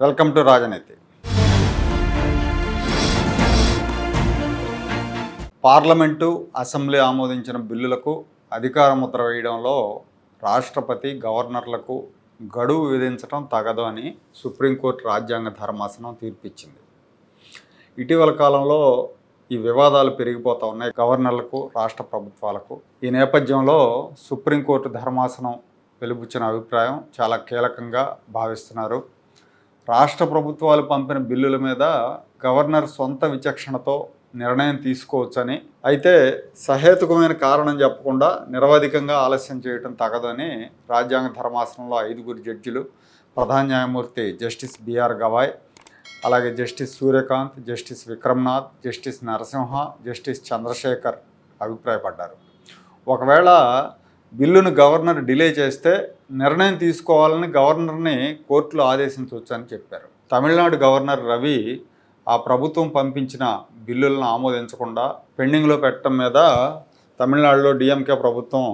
Welcome to Rajaneeti. Parliament assembly ఆమోదించిన బిల్లులకు అధికార ముద్ర వేయడంలో రాష్ట్రపతి గవర్నర్లకు గడువు విధించడం తగదు అని సుప్రీంకోర్టు రాజ్యాంగ ధర్మాసనం తీర్పిచ్చింది. ఇటీవల కాలంలో ఈ వివాదాలు పెరిగిపోతూ ఉన్నాయి. గవర్నర్లకు రాష్ట్ర ప్రభుత్వాలకు. ఈ నేపథ్యంలో సుప్రీంకోర్టు ధర్మాసనం వెలుపుచ్చిన అభిప్రాయం చాలా కీలకంగా భావిస్తున్నారు. రాష్ట్ర ప్రభుత్వాలు పంపిన బిల్లుల మీద గవర్నర్ సొంత విచక్షణతో నిర్ణయం తీసుకోవచ్చని. అయితే సహేతుకమైన కారణం చెప్పకుండా నిరవధికంగా ఆలస్యం చేయటం తగదని రాజ్యాంగ ధర్మాసనంలో ఐదుగురు జడ్జిలు ప్రధాన న్యాయమూర్తి జస్టిస్ బిఆర్ గవాయ్ అలాగే justice Suryakant justice Vikramnath justice Narasimha justice Chandrashekhar అభిప్రాయపడ్డారు. ఒకవేళ బిల్లును గవర్నర్ డిలే చేస్తే నిర్ణయం తీసుకోవాలని గవర్నర్ని కోర్టులో ఆదేశించవచ్చు అని చెప్పారు. తమిళనాడు గవర్నర్ రవి ఆ ప్రభుత్వం పంపించిన బిల్లులను ఆమోదించకుండా పెండింగ్లో పెట్టడం మీద తమిళనాడులో డిఎంకే ప్రభుత్వం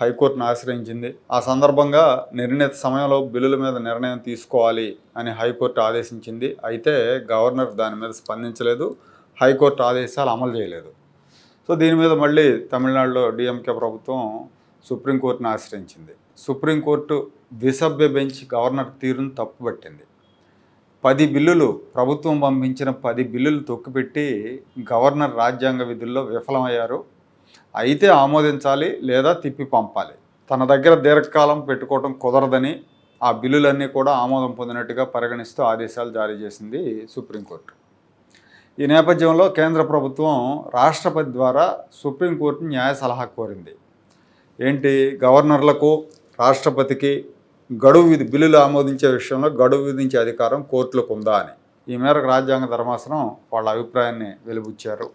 హైకోర్టును ఆశ్రయించింది. ఆ సందర్భంగా నిర్ణీత సమయంలో బిల్లుల మీద నిర్ణయం తీసుకోవాలి అని హైకోర్టు ఆదేశించింది. అయితే గవర్నర్ దాని మీద స్పందించలేదు. హైకోర్టు ఆదేశాలు అమలు చేయలేదు. సో దీని మీద మళ్ళీ తమిళనాడులో డిఎంకే ప్రభుత్వం సుప్రీంకోర్టును ఆశ్రయించింది. సుప్రీంకోర్టు ద్విసభ్య బెంచ్ గవర్నర్ తీరును తప్పుపట్టింది. పది బిల్లులు ప్రభుత్వం పంపించిన పది బిల్లులు తొక్కిపెట్టి గవర్నర్ రాజ్యాంగ విధుల్లో విఫలమయ్యారు. అయితే ఆమోదించాలి లేదా తిప్పి పంపాలి. తన దగ్గర దీర్ఘకాలం పెట్టుకోవడం కుదరదని ఆ బిల్లులన్నీ కూడా ఆమోదం పొందినట్టుగా పరిగణిస్తూ ఆదేశాలు జారీ చేసింది సుప్రీంకోర్టు. ఈ నేపథ్యంలో కేంద్ర ప్రభుత్వం రాష్ట్రపతి ద్వారా సుప్రీంకోర్టు న్యాయ సలహా కోరింది. ఏంటి గవర్నర్లకు రాష్ట్రపతికి గడువు విధి బిల్లులు ఆమోదించే విషయంలో గడువు విధించే అధికారం కోర్టులకు ఉందా అని. ఈ మేరకు రాజ్యాంగ ధర్మాసనం వాళ్ళ అభిప్రాయాన్ని వెలుబుచ్చారు.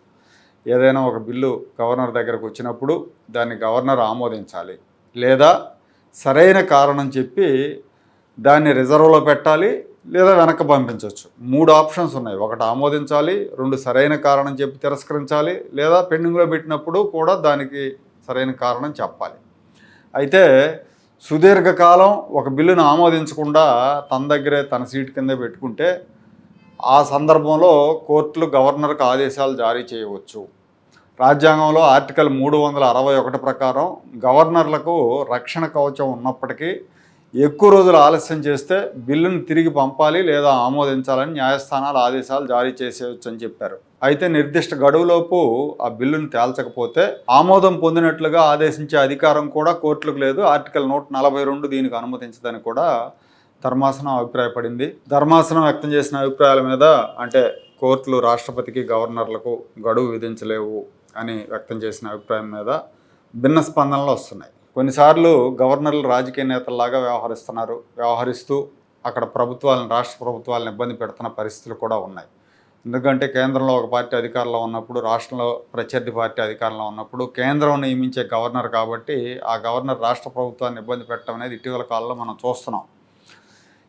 ఏదైనా ఒక బిల్లు గవర్నర్ దగ్గరకు వచ్చినప్పుడు దాన్ని గవర్నర్ ఆమోదించాలి. లేదా సరైన కారణం చెప్పి దాన్ని రిజర్వ్లో పెట్టాలి లేదా వెనక్కి పంపించవచ్చు మూడు ఆప్షన్స్ ఉన్నాయి. ఒకటి ఆమోదించాలి రెండు సరైన కారణం చెప్పి తిరస్కరించాలి లేదా పెండింగ్లో పెట్టినప్పుడు కూడా దానికి సరైన కారణం చెప్పాలి. అయితే సుదీర్ఘకాలం ఒక బిల్లును ఆమోదించకుండా తన దగ్గరే తన సీట్ కింద పెట్టుకుంటే ఆ సందర్భంలో కోర్టులు గవర్నర్కు ఆదేశాలు జారీ చేయవచ్చు. రాజ్యాంగంలో ఆర్టికల్ మూడు వందల అరవై ఒకటి ప్రకారం గవర్నర్లకు రక్షణ కవచం ఉన్నప్పటికీ ఎక్కువ రోజులు ఆలస్యం చేస్తే బిల్లును తిరిగి పంపాలి లేదా ఆమోదించాలని న్యాయస్థానాలు ఆదేశాలు జారీ చేసేయచ్చు అని చెప్పారు. అయితే నిర్దిష్ట గడువులోపు ఆ బిల్లును తేల్చకపోతే ఆమోదం పొందినట్లుగా ఆదేశించే అధికారం కూడా కోర్టులకు లేదు. ఆర్టికల్ నూట నలభై రెండు దీనికి అనుమతించదని కూడా ధర్మాసనం అభిప్రాయపడింది. ధర్మాసనం వ్యక్తం చేసిన అభిప్రాయాల మీద అంటే కోర్టులు రాష్ట్రపతికి గవర్నర్లకు గడువు విధించలేవు అని వ్యక్తం చేసిన అభిప్రాయం మీద భిన్న స్పందనలు వస్తున్నాయి. కొన్నిసార్లు గవర్నర్లు రాజకీయ నేతల్లాగా వ్యవహరిస్తున్నారు. వ్యవహరిస్తూ అక్కడ ప్రభుత్వాలను రాష్ట్ర ప్రభుత్వాలను ఇబ్బంది పెడుతున్న పరిస్థితులు కూడా ఉన్నాయి. ఎందుకంటే కేంద్రంలో ఒక పార్టీ అధికారంలో ఉన్నప్పుడు రాష్ట్రంలో ప్రత్యర్థి పార్టీ అధికారంలో ఉన్నప్పుడు కేంద్రం నియమించే గవర్నర్ కాబట్టి ఆ గవర్నర్ రాష్ట్ర ప్రభుత్వాన్ని ఇబ్బంది పెట్టడం అనేది ఇటీవల కాలంలో మనం చూస్తున్నాం.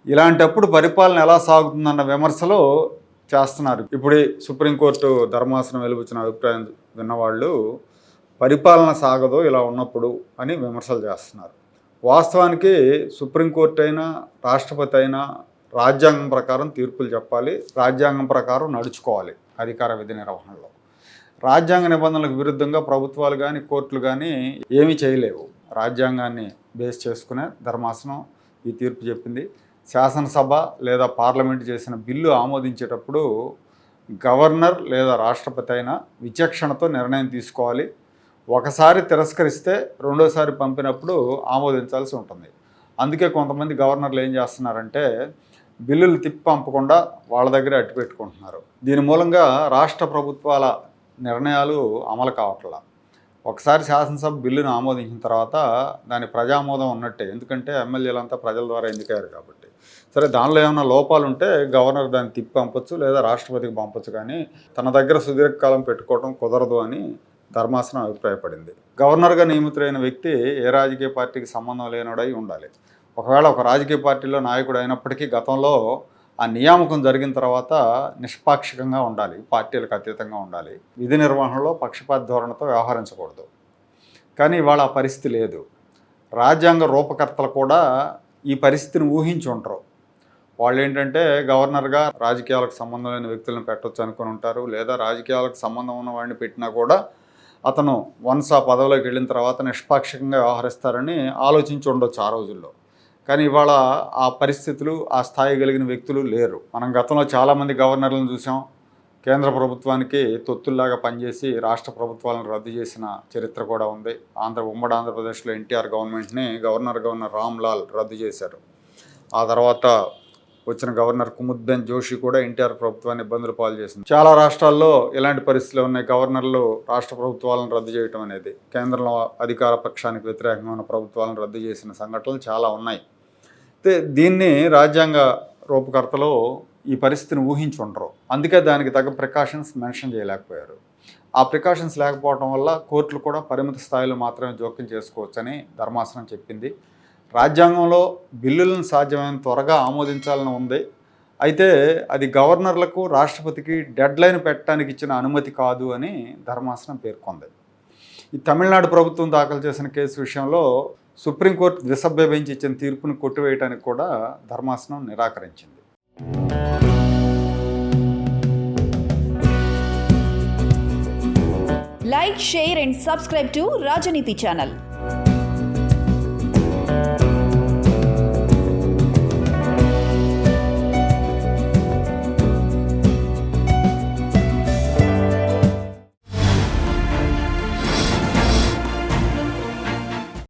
ఇలాంటప్పుడు పరిపాలన ఎలా సాగుతుందన్న విమర్శలు చేస్తున్నారు. ఇప్పుడు సుప్రీంకోర్టు ధర్మాసనం వెలుపుచ్చిన అభిప్రాయం విన్నవాళ్ళు పరిపాలన సాగదో ఇలా ఉన్నప్పుడు అని విమర్శలు చేస్తున్నారు. వాస్తవానికి సుప్రీంకోర్టు అయినా రాష్ట్రపతి అయినా రాజ్యాంగం ప్రకారం తీర్పులు చెప్పాలి రాజ్యాంగం ప్రకారం నడుచుకోవాలి అధికార విధి నిర్వహణలో. రాజ్యాంగ నిబంధనలకు విరుద్ధంగా ప్రభుత్వాలు కానీ కోర్టులు కానీ ఏమీ చేయలేవు. రాజ్యాంగాన్ని బేస్ చేసుకునే ధర్మాసనం ఈ తీర్పు చెప్పింది. శాసనసభ లేదా పార్లమెంట్ చేసిన బిల్లు ఆమోదించేటప్పుడు గవర్నర్ లేదా రాష్ట్రపతి అయినా విచక్షణతో నిర్ణయం తీసుకోవాలి. ఒకసారి తిరస్కరిస్తే రెండోసారి పంపినప్పుడు ఆమోదించాల్సి ఉంటుంది. అందుకే కొంతమంది గవర్నర్లు ఏం చేస్తున్నారంటే బిల్లులు తిప్పి పంపకుండా వాళ్ళ దగ్గరే అట్టు పెట్టుకుంటున్నారు. దీని మూలంగా రాష్ట్ర ప్రభుత్వాల నిర్ణయాలు అమలు కావట్లా. ఒకసారి శాసనసభ బిల్లును ఆమోదించిన తర్వాత దాని ప్రజామోదం ఉన్నట్టే. ఎందుకంటే ఎమ్మెల్యేలంతా ప్రజల ద్వారా ఎన్నికయ్యారు కాబట్టి. సరే దానిలో ఏమైనా లోపాలు ఉంటే గవర్నర్ దాన్ని తిప్పి పంపొచ్చు లేదా రాష్ట్రపతికి పంపొచ్చు కానీ తన దగ్గర సుదీర్ఘకాలం పెట్టుకోవడం కుదరదు అని ధర్మాసనం అభిప్రాయపడింది. గవర్నర్గా నియమితులైన వ్యక్తి ఏ రాజకీయ పార్టీకి సంబంధం లేనివాడై ఉండాలి. ఒకవేళ ఒక రాజకీయ పార్టీలో నాయకుడు అయినప్పటికీ గతంలో ఆ నియామకం జరిగిన తర్వాత నిష్పాక్షికంగా ఉండాలి పార్టీలకు అతీతంగా ఉండాలి. విధి నిర్వహణలో పక్షపాత ధోరణితో వ్యవహరించకూడదు. కానీ ఇవాళ ఆ పరిస్థితి లేదు. రాజ్యాంగ రూపకర్తలు కూడా ఈ పరిస్థితిని ఊహించి ఉంటారు వాళ్ళు ఏంటంటే గవర్నర్గా రాజకీయాలకు సంబంధం లేని వ్యక్తులను పెట్టొచ్చు అనుకుని ఉంటారు. లేదా రాజకీయాలకు సంబంధం ఉన్న వాడిని పెట్టినా కూడా అతను వన్స్ ఆ పదవిలోకి వెళ్ళిన తర్వాత నిష్పాక్షికంగా వ్యవహరిస్తారని ఆలోచించి ఉండొచ్చు ఆ రోజుల్లో. కానీ ఇవాళ ఆ పరిస్థితులు ఆ స్థాయి కలిగిన వ్యక్తులు లేరు. మనం గతంలో చాలామంది గవర్నర్లను చూసాం. కేంద్ర ప్రభుత్వానికి తొత్తుల్లాగా పనిచేసి రాష్ట్ర ప్రభుత్వాలను రద్దు చేసిన చరిత్ర కూడా ఉంది. ఆంధ్ర ఉమ్మడి ఆంధ్రప్రదేశ్లో ఎన్టీఆర్ గవర్నమెంట్ని గవర్నర్ గవర్నర్ రామ్ లాల్ రద్దు చేశారు. ఆ తర్వాత వచ్చిన గవర్నర్ కుముద్బెన్ జోషి కూడా ఎన్టీఆర్ ప్రభుత్వాన్ని ఇబ్బందులు పాలు చేసింది. చాలా రాష్ట్రాల్లో ఇలాంటి పరిస్థితులు ఉన్నాయి గవర్నర్లు రాష్ట్ర ప్రభుత్వాలను రద్దు చేయటం అనేది కేంద్రంలో అధికార పక్షానికి వ్యతిరేకంగా ఉన్న ప్రభుత్వాలను రద్దు చేసిన సంఘటనలు చాలా ఉన్నాయి. అయితే దీన్ని రాజ్యాంగ రూపకర్తలో ఈ పరిస్థితిని ఊహించి ఉండరు అందుకే దానికి తగ్గ ప్రికాషన్స్ మెన్షన్ చేయలేకపోయారు. ఆ ప్రికాషన్స్ లేకపోవడం వల్ల కోర్టులు కూడా పరిమిత స్థాయిలో మాత్రమే జోక్యం చేసుకోవచ్చని ధర్మాసనం చెప్పింది. రాజ్యాంగంలో బిల్లులను సాధ్యమైన త్వరగా ఆమోదించాలని ఉంది. అయితే అది గవర్నర్లకు రాష్ట్రపతికి డెడ్లైన్ పెట్టడానికి ఇచ్చిన అనుమతి కాదు అని ధర్మాసనం పేర్కొంది. ఈ తమిళనాడు ప్రభుత్వం దాఖలు చేసిన కేసు విషయంలో సుప్రీంకోర్టు ద్విసభ్య బెంచ్ ఇచ్చిన తీర్పును కొట్టివేయడానికి కూడా ధర్మాసనం నిరాకరించింది. Like share and subscribe to Rajaneeti channel